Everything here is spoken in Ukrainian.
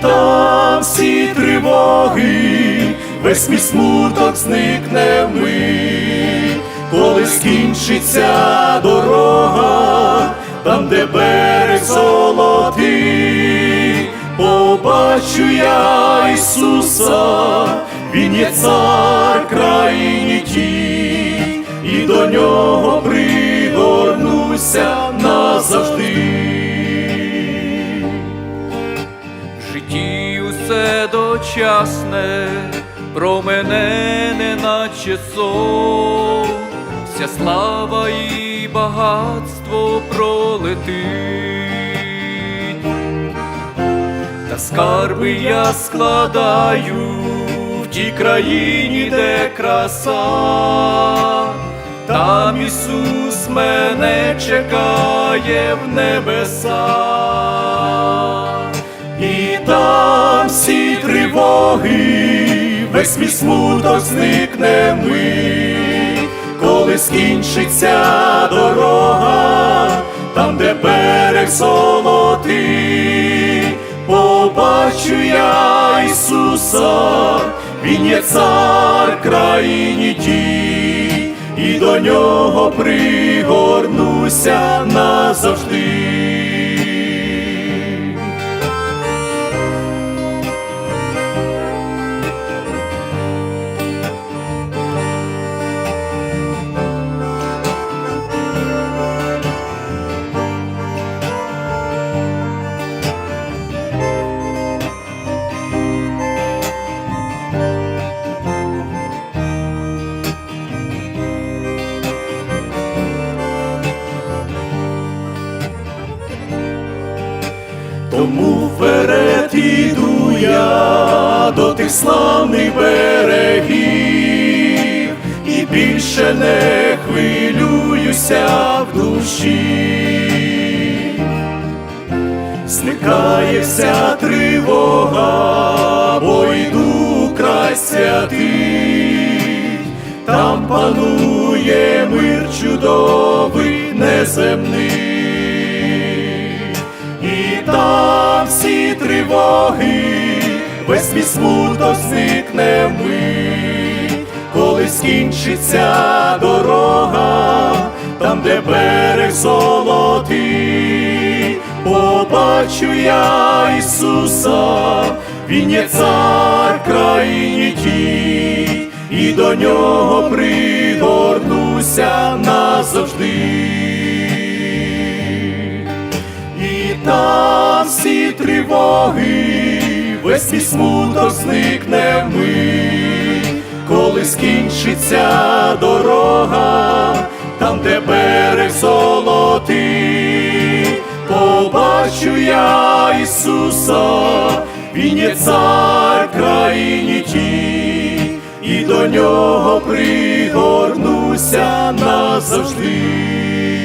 Там всі тривоги, весь мій смуток зникне вмить, коли скінчиться дорога, там, де берег золотий, побачу я Ісуса, Він є цар країні тій, і до нього пригорнуся усе дочасне, про мене не наче сон, вся слава і багатство пролетить, та скарби я складаю в тій країні, де краса, там Ісус мене чекає в небесах. І там всі тривоги, весь мій смуток зникне мить, коли скінчиться дорога, там, де берег золотий, побачу я Ісуса, Він є цар країні тій, і до нього пригорнуся назавжди. Тому вперед іду я до тих славних берегів, і більше не хвилююся в душі, зникає тривога, бо йду край святий, там панує мир чудовий, неземний. І там всі тривоги, весь мій смуток зникне вмить, коли скінчиться дорога, там, де берег золотий, побачу я Ісуса, Він є цар країні тій, і до нього пригорнуся назавжди. Всі тривоги, весь мій смуток зникне мить, коли скінчиться дорога, там, де берег золотий, побачу я Ісуса, Він є цар країні тій, і до нього пригорнуся назавжди.